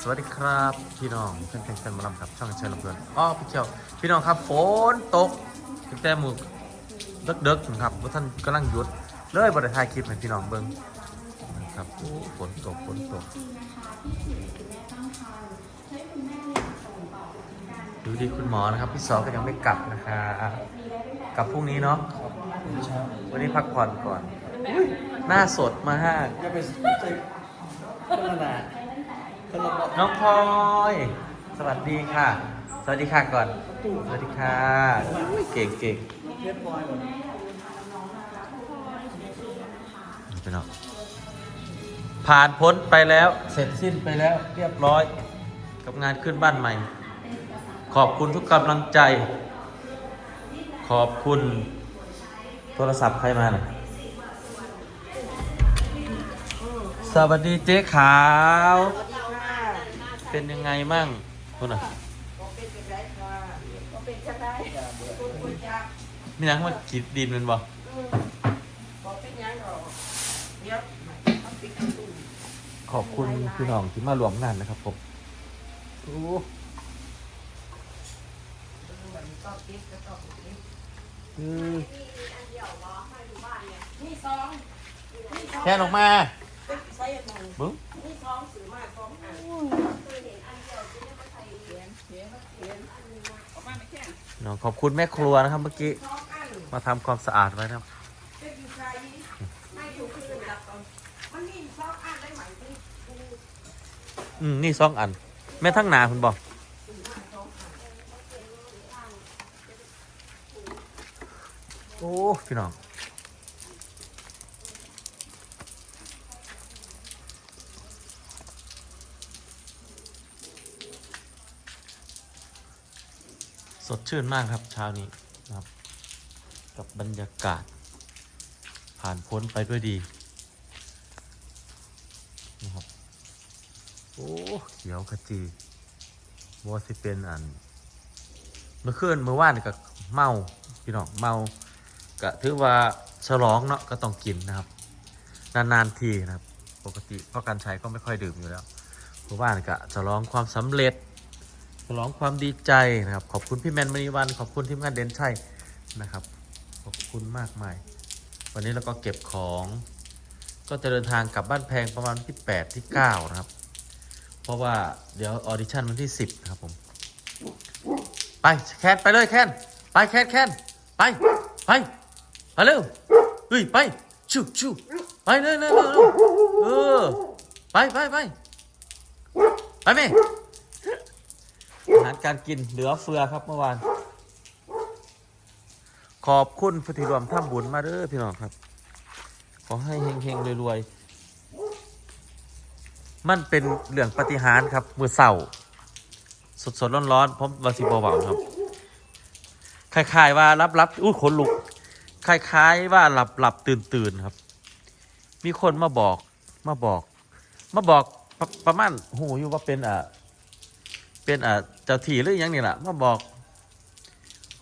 สวัสดีครับพี่น้องเพื่อนๆแฟนๆหมาลำครับช่องเชิญลำเพลินอ้อพี่เจ้าพี่น้องครับฝนตกตั้งแต่มือเด็กๆนะครับว่าท่านกำลังหยุดเลยบริถ่ายคลิปให้พี่น้องเบิ่งนะครับโอ้ฝนตกฝนตกดูดีคุณหมอนะครับพี่สอก็ยังไม่กลับนะครับกลับพรุ่งนี้เนาะวันนี้พักผ่อนก่อน หน้าสดมากจะไปใส่คนละหนาค น้องพลอย สวัสดีค่ะ สวัสดีค่ะก่อน สวัสดีค่ะอุ๊ยเก่งเก่งเรียบร้อยผ่านพ้นไปแล้ว เสร็จสิ้นไปแล้ว เรียบร้อย กับงานขึ้นบ้านใหม่ ขอบคุณทุกกำลังใจ ขอบคุณโทรศัพท์ใครมาน่ะสวัสดีเจ๊ขาว เป็นยังไงมั่งคุณอะมีนังมากิดดินมันบ่ขอบคุณพี่น้องที่มารวมงานนะครับผมโอ้อืมแค่ออกมา บึ้งน้องขอบคุณแม่ครัวนะครับเมื่อกี้ มาทำความสะอาดไว้นะครับอืมนี่สองอัน แม่ทั้งหนาคุณบอกโอ้พี่น้อง สดชื่นมากครับเช้านี้นะครับ กับบรรยากาศ ผ่านพ้นไปด้วยดีนะครับโอ้เขียวขจีว่าสิเป็นอัน เมื่อคืนเมื่อวานนี่ก็เมาพี่น้องเมาก็ถือว่าฉลองเนาะก็ต้องกินนะครับ นานๆทีนะครับ ปกติพ่อการใช้ก็ไม่ค่อยดื่มอยู่แล้วเมื่อวานก็ฉลองความสำเร็จ ฉลองความดีใจนะครับ ขอบคุณพี่แมนมณีวัน ขอบคุณทีมงานเดนชัยนะครับ ขอบคุณมากมาย วันนี้เราก็เก็บของ ก็จะเดินทางกลับบ้านแพงประมาณที่ 8 ที่ 9 นะครับ เพราะว่าเดี๋ยวออดิชั่นวันที่ 10 นะครับผม ไปแคนไปเลยแคนไปแคนแคนไปไปไปเร็วเฮ้ยไปชูชูไปเลยเลยเลยเลยเออไปไปไปไปแม่ อาหารการกินเหลือเฟือครับเมื่อวาน ขอบคุณผู้ที่รวมทำบุญมาเด้อพี่น้องครับ ขอให้เฮงๆรวยๆ มันเป็นเรื่องปฏิหารครับ มือเศร้าสดๆร้อนๆพร้อมวาซิบเบาๆครับคล้ายๆว่ารับรับอุ้ขนลุกคล้ายๆว่าหลับหลับตื่นตื่นๆครับ มีคนมาบอกมาบอก มาบอกประประมาณโหอยู่ว่าเป็นอะ เป็นอะเจ้าที่หรืออยังนี่แหละมาบอก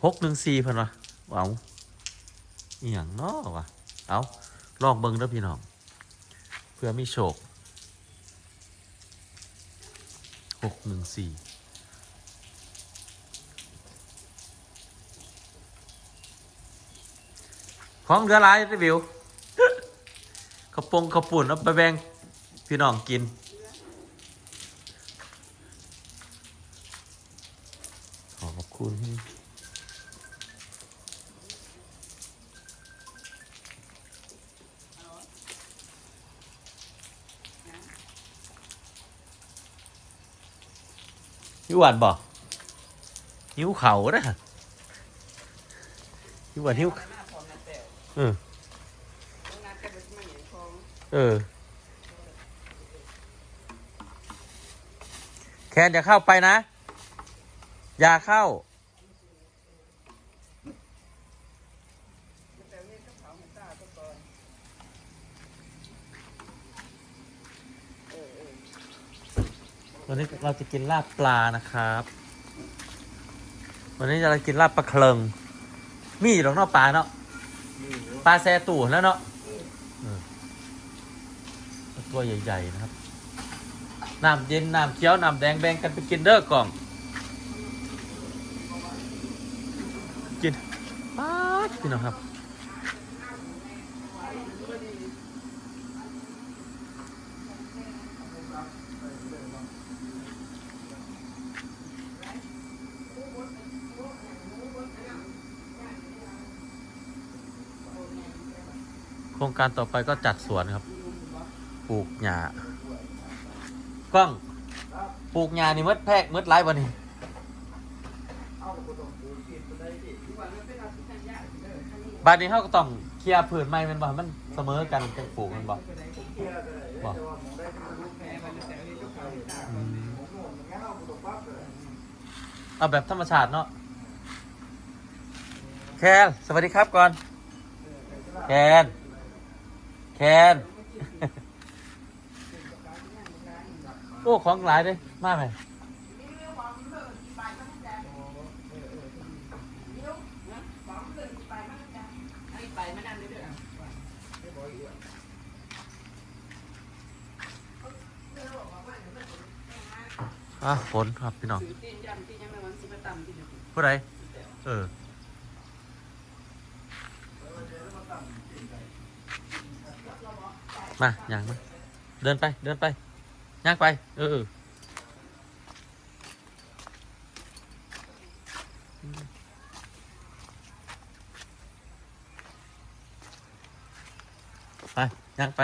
หกหนึ่งสี่พันวะเอาอหย่างเนาะวะเอาลองเบิ้งเด้อพี่น้อง เพื่อมีโชคหกหนึ่งสี่ของเหลือหลายรีวิวข้าวปงข้าวปุ่นเอาไปแบ่งพี่น้องกิน ขอขอบคุณ หิวหวานบอกหิวเขาเด้อหิวันหิวเออเออ แคนอย่าเข้าไปนะ อย่าเข้า วันนี้เราจะกินลาบปลานะครับ วันนี้เราจะกินลาบปลาเคลิงมีอยู่ตรงนอกปลาเนาะปลาแซตู่แล้วเนาะตัวใหญ่ๆนะครับน้ำเย็นน้ำเขียวน้ำแดงแบ่งกันไปกินเด้อกล่อง กินป๊าดพี่น้องครับ รงการต่อไปก็จัดสวนครับ ปลูกหญ้ากล้องปลูกหญ้านี่มดแพกมดไร้วันนี้บาดนี้เขาก็ต้องเคลียร์ผืนไม้มันบ่ให้มันเสมอกันกันปลูกมันบ่บ่อืมเอาแบบธรรมชาติเนาะแคนสวัสดีครับก่อนแคน แคนโอ้ของหลายเลยมาไหมอะฝนครับพี่น้องซื้อตีนยำที่ยังไม่วันสิมาตำที่เดียวผู้ใดเออ มาย่างมาเดินไปเดินไปย่างไปเออเออไปย่างไป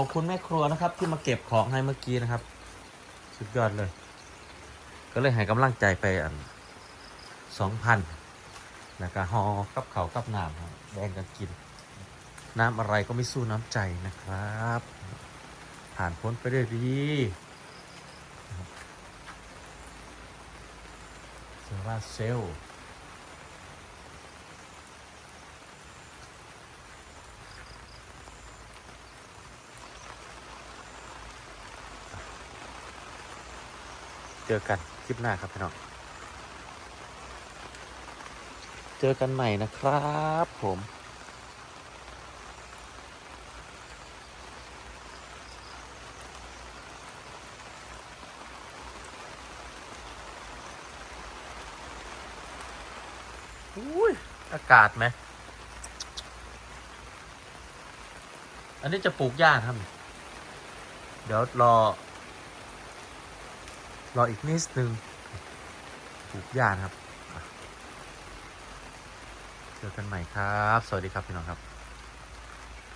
ขอบคุณแม่ครัวนะครับ ที่มาเก็บของให้เมื่อกี้นะครับ สุดยอดเลย ก็เลยให้กำลังใจไปอันสองพันแล้วก็หอกับเขากับน้ำแบ่งกันกิน น้ำอะไรก็ไม่สู้น้ำใจนะครับ ผ่านพ้นไปได้ดีเซราเซลล เจอกันคลิปหน้าครับพี่น้อง เจอกันใหม่นะครับผมอุ้ยอากาศไหม อันนี้จะปลูกหญ้าครับ เดี๋ยวรอ รออีกนิดนึงปลูกหญ้านะครับ เจอกันใหม่ครับ สวัสดีครับพี่น้องครับ